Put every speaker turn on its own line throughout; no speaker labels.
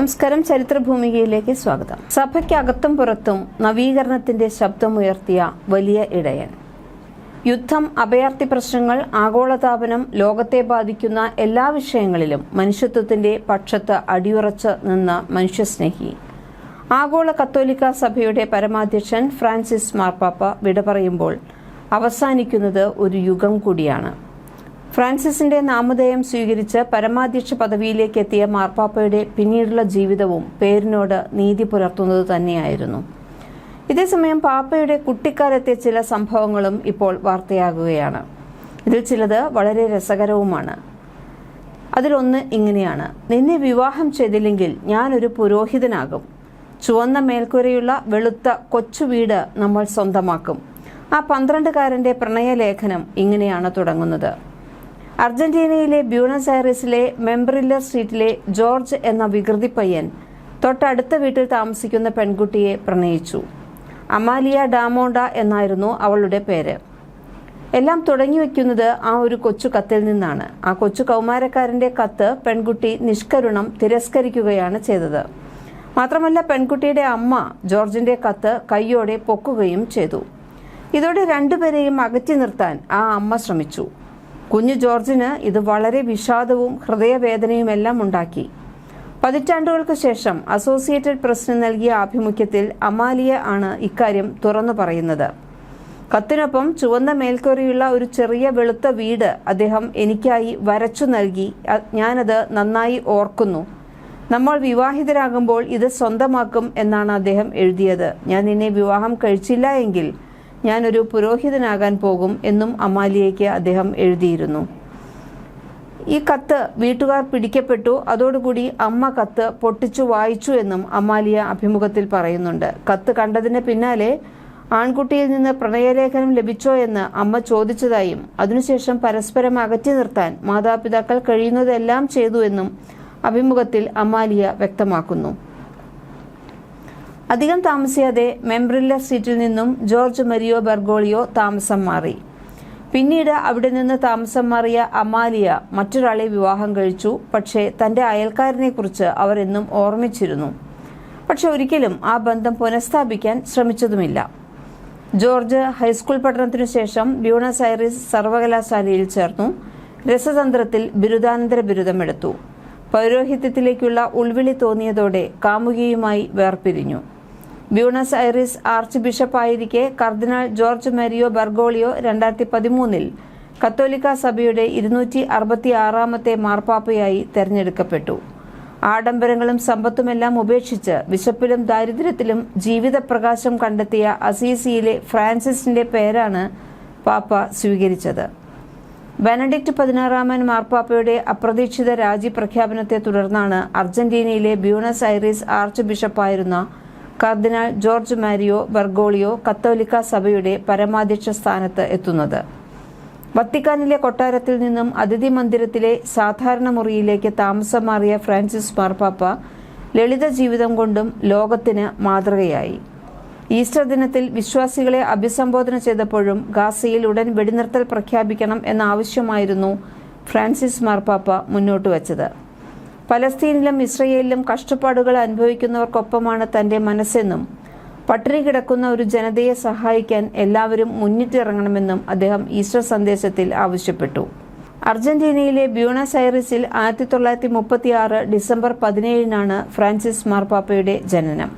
നമസ്കാരം ചരിത്രഭൂമികയിലേക്ക് സ്വാഗതം. സഭയ്ക്കകത്തും പുറത്തും നവീകരണത്തിന്റെ ശബ്ദമുയർത്തിയ വലിയ ഇടയൻ. യുദ്ധം അഭയാർത്ഥി പ്രശ്നങ്ങൾ ആഗോളതാപനം ലോകത്തെ ബാധിക്കുന്ന എല്ലാ വിഷയങ്ങളിലും മനുഷ്യത്വത്തിന്റെ പക്ഷത്ത് അടിയുറച്ച് നിന്ന മനുഷ്യസ്നേഹി. ആഗോള കത്തോലിക്ക സഭയുടെ പരമാധ്യക്ഷൻ ഫ്രാൻസിസ് മാർപ്പാപ്പ വിട പറയുമ്പോൾ അവസാനിക്കുന്നത് ഒരു യുഗം കൂടിയാണ്. ഫ്രാൻസിസിന്റെ നാമധേയം സ്വീകരിച്ച് പരമാധ്യക്ഷ പദവിയിലേക്ക് എത്തിയ മാർപ്പാപ്പയുടെ പിന്നീടുള്ള ജീവിതവും പേരിനോട് നീതി പുലർത്തുന്നത് തന്നെയായിരുന്നു. ഇതേസമയം പാപ്പയുടെ കുട്ടിക്കാലത്തെ ചില സംഭവങ്ങളും ഇപ്പോൾ വാർത്തയാകുകയാണ്. ഇതിൽ ചിലത് വളരെ രസകരവുമാണ്. അതിലൊന്ന് ഇങ്ങനെയാണ്. നിന്നെ വിവാഹം ചെയ്തില്ലെങ്കിൽ ഞാനൊരു പുരോഹിതനാകും. ചുവന്ന മേൽക്കൂരയുള്ള വെളുത്ത കൊച്ചു വീട് നമ്മൾ സ്വന്തമാക്കും. ആ പന്ത്രണ്ടുകാരന്റെ പ്രണയലേഖനം ഇങ്ങനെയാണ് തുടങ്ങുന്നത്. അർജന്റീനയിലെ ബ്യൂണസ് ഐറിസിലെ മെംബ്രില്ല സ്ട്രീറ്റിലെ ജോർജ് എന്ന വികൃതി പയ്യൻ തൊട്ടടുത്ത വീട്ടിൽ താമസിക്കുന്ന പെൺകുട്ടിയെ പ്രണയിച്ചു. അമാലിയ ഡാമോണ്ട എന്നായിരുന്നു അവളുടെ പേര്. എല്ലാം തുടങ്ങി വയ്ക്കുന്നത് ആ ഒരു കൊച്ചു കത്തിൽ നിന്നാണ്. ആ കൊച്ചു കൗമാരക്കാരന്റെ കത്ത് പെൺകുട്ടി നിഷ്കരുണം തിരസ്കരിക്കുകയാണ് ചെയ്തത്. മാത്രമല്ല പെൺകുട്ടിയുടെ അമ്മ ജോർജിന്റെ കത്ത് കൈയോടെ പൊക്കുകയും ചെയ്തു. ഇതോടെ രണ്ടുപേരെയും അകറ്റി നിർത്താൻ ആ അമ്മ ശ്രമിച്ചു. കുഞ്ഞു ജോർജിന് ഇത് വളരെ വിഷാദവും ഹൃദയവേദനയുമെല്ലാം ഉണ്ടാക്കി. പതിറ്റാണ്ടുകൾക്ക് ശേഷം അസോസിയേറ്റഡ് പ്രസിന് നൽകിയ ആഭിമുഖ്യത്തിൽ അമാലിയ ആണ് ഇക്കാര്യം തുറന്നു പറയുന്നത്. കത്തിനൊപ്പം ചുവന്ന മേൽക്കൂരയുള്ള ഒരു ചെറിയ വെളുത്ത വീട് അദ്ദേഹം എനിക്കായി വരച്ചു നൽകി. ഞാനത് നന്നായി ഓർക്കുന്നു. നമ്മൾ വിവാഹിതരാകുമ്പോൾ ഇത് സ്വന്തമാക്കും എന്നാണ് അദ്ദേഹം എഴുതിയത്. ഞാൻ നിന്നെ വിവാഹം കഴിച്ചില്ല എങ്കിൽ ഞാനൊരു പുരോഹിതനാകാൻ പോകും എന്നും അമാലിയയ്ക്ക് അദ്ദേഹം എഴുതിയിരുന്നു. ഈ കത്ത് വീട്ടുകാർ പിടിക്കപ്പെട്ടു. അതോടുകൂടി അമ്മ കത്ത് പൊട്ടിച്ചു വായിച്ചു എന്നും അമാലിയ അഭിമുഖത്തിൽ പറയുന്നുണ്ട്. കത്ത് കണ്ടതിന് പിന്നാലെ ആൺകുട്ടിയിൽ നിന്ന് പ്രണയലേഖനം ലഭിച്ചോ എന്ന് അമ്മ ചോദിച്ചതായും അതിനുശേഷം പരസ്പരം അകറ്റി നിർത്താൻ മാതാപിതാക്കൾ കഴിയുന്നതെല്ലാം ചെയ്തു എന്നും അഭിമുഖത്തിൽ അമാലിയ വ്യക്തമാക്കുന്നു. അധികം താമസിയാതെ മെംബ്രില്ല സീറ്റിൽ നിന്നും ജോർജ് മരിയോ ബെർഗോളിയോ താമസം മാറി. പിന്നീട് അവിടെ നിന്ന് താമസം മാറിയ അമാലിയ മറ്റൊരാളെ വിവാഹം കഴിച്ചു. പക്ഷേ തന്റെ അയൽക്കാരനെക്കുറിച്ച് അവർ എന്നും ഓർമ്മിച്ചിരുന്നു. പക്ഷെ ഒരിക്കലും ആ ബന്ധം പുനഃസ്ഥാപിക്കാൻ ശ്രമിച്ചതുമില്ല. ജോർജ് ഹൈസ്കൂൾ പഠനത്തിനു ശേഷം ബ്യൂണസ് ഐറിസ് സർവകലാശാലയിൽ ചേർന്നു. രസതന്ത്രത്തിൽ ബിരുദാനന്തര ബിരുദമെടുത്തു. പൗരോഹിത്യത്തിലേക്കുള്ള ഉൾവിളി തോന്നിയതോടെ കാമുകിയുമായി വേർപിരിഞ്ഞു. ബ്യൂണസ് ഐറിസ് ആർച്ച് ബിഷപ്പായിരിക്കെ കർദിനാൾ ജോർജ് മെരിയോ ബർഗോളിയോ രണ്ടായിരത്തി പതിമൂന്നിൽ കത്തോലിക്ക സഭയുടെ ഇരുന്നൂറ്റി അറുപത്തി ആറാമത്തെ മാർപ്പാപ്പയായി തെരഞ്ഞെടുക്കപ്പെട്ടു. ആഡംബരങ്ങളും സമ്പത്തുമെല്ലാം ഉപേക്ഷിച്ച് വിശപ്പിലും ദാരിദ്ര്യത്തിലും ജീവിതപ്രകാശം കണ്ടെത്തിയ അസീസിയിലെ ഫ്രാൻസിസിന്റെ പേരാണ് പാപ്പ സ്വീകരിച്ചത്. ബെനഡിക്ട് പതിനാറാമൻ മാർപ്പാപ്പയുടെ അപ്രതീക്ഷിത രാജി പ്രഖ്യാപനത്തെ തുടർന്നാണ് അർജന്റീനയിലെ ബ്യൂണസ് ഐറിസ് ആർച്ച് ബിഷപ്പായിരുന്ന കർദിനാൾ ജോർജ് മാരിയോ ബർഗോളിയോ കത്തോലിക്ക സഭയുടെ പരമാധ്യക്ഷ സ്ഥാനത്ത് എത്തുന്നത്. വത്തിക്കാനിലെ കൊട്ടാരത്തിൽ നിന്നും അതിഥി മന്ദിരത്തിലെ സാധാരണ മുറിയിലേക്ക് താമസം മാറിയ ഫ്രാൻസിസ് മാർപ്പാപ്പ ലളിത ജീവിതം കൊണ്ടും ലോകത്തിന് മാതൃകയായി. ഈസ്റ്റർ ദിനത്തിൽ വിശ്വാസികളെ അഭിസംബോധന ചെയ്തപ്പോഴും ഗാസയിൽ ഉടൻ വെടിനിർത്തൽ പ്രഖ്യാപിക്കണം എന്ന ആവശ്യമായിരുന്നു ഫ്രാൻസിസ് മാർപ്പാപ്പ മുന്നോട്ട് വച്ചത്. പലസ്തീനിലും ഇസ്രയേലിലും കഷ്ടപ്പാടുകൾ അനുഭവിക്കുന്നവർക്കൊപ്പമാണ് തന്റെ മനസ്സെന്നും പട്ടിണി കിടക്കുന്ന ഒരു ജനതയെ സഹായിക്കാൻ എല്ലാവരും മുന്നിട്ടിറങ്ങണമെന്നും അദ്ദേഹം ഈസ്റ്റർ സന്ദേശത്തിൽ ആവശ്യപ്പെട്ടു. അർജന്റീനയിലെ ബ്യൂണസ് ഐറിസിൽ ആയിരത്തി തൊള്ളായിരത്തി മുപ്പത്തി ആറ് ഡിസംബർ പതിനേഴിനാണ് ഫ്രാൻസിസ് മാർപ്പാപ്പയുടെ ജനനം.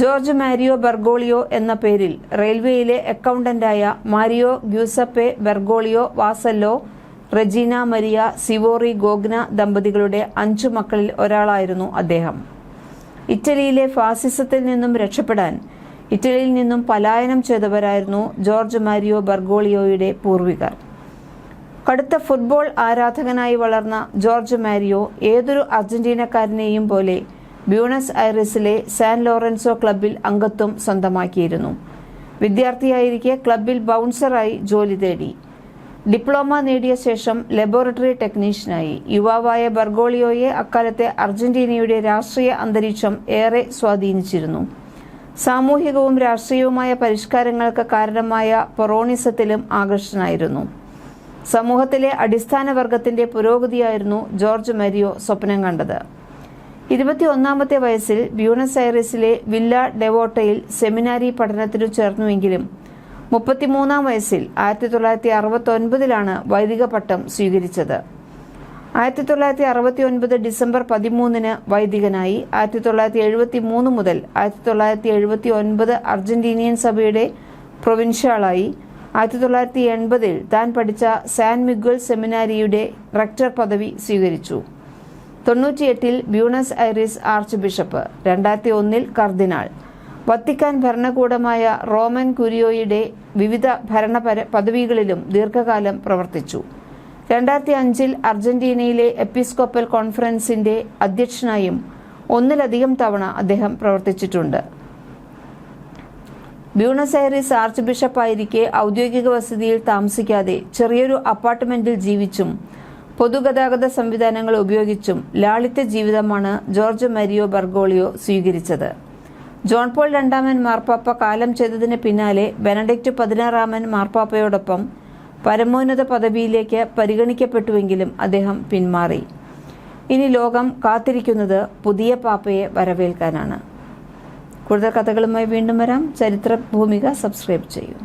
ജോർജ് മാരിയോ ബെർഗോളിയോ എന്ന പേരിൽ റെയിൽവേയിലെ അക്കൗണ്ടന്റായ Mario Giuseppe Bergoglio Vassallo Regina Maria Sivori Gogna ദമ്പതികളുടെ അഞ്ചു മക്കളിൽ ഒരാളായിരുന്നു അദ്ദേഹം. ഇറ്റലിയിലെ ഫാസിസത്തിൽ നിന്നും രക്ഷപ്പെടാൻ ഇറ്റലിയിൽ നിന്നും പലായനം ചെയ്തവരായിരുന്നു ജോർജ് മാരിയോ ബർഗോളിയോയുടെ പൂർവികർ. കടുത്ത ഫുട്ബോൾ ആരാധകനായി വളർന്ന ജോർജ് മാരിയോ ഏതൊരു അർജന്റീനക്കാരനെയും പോലെ ബ്യൂണസ് ഐറിസിലെ സാൻ ലോറൻസോ ക്ലബിൽ അംഗത്വം സ്വന്തമാക്കിയിരുന്നു. വിദ്യാർത്ഥിയായിരിക്കെ ക്ലബിൽ ബൗൺസറായി ജോലി തേടി. ഡിപ്ലോമ നേടിയ ശേഷം ലബോറട്ടറി ടെക്നീഷ്യനായി. യുവാവായ ബർഗോളിയോയെ അക്കാലത്തെ അർജന്റീനയുടെ രാഷ്ട്രീയ അന്തരീക്ഷം ഏറെ സ്വാധീനിച്ചിരുന്നു. സാമൂഹികവും രാഷ്ട്രീയവുമായ പരിഷ്കാരങ്ങൾക്ക് കാരണമായ പൊറോണിസത്തിലും ആകർഷനായിരുന്നു സമൂഹത്തിലെ അടിസ്ഥാന വർഗത്തിന്റെ പുരോഗതിയായിരുന്നു ജോർജ് മരിയോ സ്വപ്നം കണ്ടത്. ഇരുപത്തി ഒന്നാമത്തെ വയസ്സിൽ ബ്യൂണസ് ഐറിസിലെ വില്ല ഡെവോട്ടയിൽ സെമിനാരി പഠനത്തിനു ചേർന്നുവെങ്കിലും മുപ്പത്തിമൂന്നാം വയസ്സിൽ ആയിരത്തി തൊള്ളായിരത്തി അറുപത്തി ഒൻപതിലാണ് വൈദിക പട്ടം സ്വീകരിച്ചത്. ആയിരത്തി തൊള്ളായിരത്തി അറുപത്തി ഒൻപത് ഡിസംബർ പതിമൂന്നിന് വൈദികനായി. ആയിരത്തി തൊള്ളായിരത്തി എഴുപത്തി മൂന്ന് മുതൽ ആയിരത്തി തൊള്ളായിരത്തി എഴുപത്തി ഒൻപത് അർജന്റീനിയൻ സഭയുടെ പ്രൊവിൻഷ്യാളായി ആയിരത്തി തൊള്ളായിരത്തി എൺപതിൽ താൻ പഠിച്ച സാൻ മിഗ്വൽ സെമിനാരിയുടെ റക്ടർ പദവി സ്വീകരിച്ചു. തൊണ്ണൂറ്റിയെട്ടിൽ ബ്യൂണസ് ഐറിസ് ആർച്ച് ബിഷപ്പ്. രണ്ടായിരത്തി ഒന്നിൽ കർദിനാൾ. വത്തിക്കാൻ ഭരണകൂടമായ റോമൻ കുരിയോയുടെ വിവിധ ഭരണ പദവികളിലും ദീർഘകാലം പ്രവർത്തിച്ചു. രണ്ടായിരത്തി അഞ്ചിൽ അർജന്റീനയിലെ എപ്പിസ്കോപ്പൽ കോൺഫറൻസിന്റെ അധ്യക്ഷനായും ഒന്നിലധികം തവണ അദ്ദേഹം പ്രവർത്തിച്ചിട്ടുണ്ട്. ബ്യൂണസ് ഐറിസ് ആർച്ച് ബിഷപ്പായിരിക്കെ ഔദ്യോഗിക വസതിയിൽ താമസിക്കാതെ ചെറിയൊരു അപ്പാർട്ട്മെന്റിൽ ജീവിച്ചും പൊതുഗതാഗത സംവിധാനങ്ങൾ ഉപയോഗിച്ചും ലാളിത്യ ജീവിതമാണ് ജോർജ് മരിയോ ബർഗോളിയോ സ്വീകരിച്ചത്. ജോൺ പോൾ രണ്ടാമൻ മാർപ്പാപ്പ കാലം ചെയ്തതിന് പിന്നാലെ ബെനഡിക്റ്റ് പതിനാറാമൻ മാർപ്പാപ്പയോടൊപ്പം പരമോന്നത പദവിയിലേക്ക് പരിഗണിക്കപ്പെട്ടുവെങ്കിലും അദ്ദേഹം പിന്മാറി. ഇനി ലോകം കാത്തിരിക്കുന്നത് പുതിയ പാപ്പയെ വരവേൽക്കാനാണ്. കൂടുതൽ കഥകളുമായി വീണ്ടും വരാം. ചരിത്ര ഭൂമിക സബ്സ്ക്രൈബ് ചെയ്യൂ.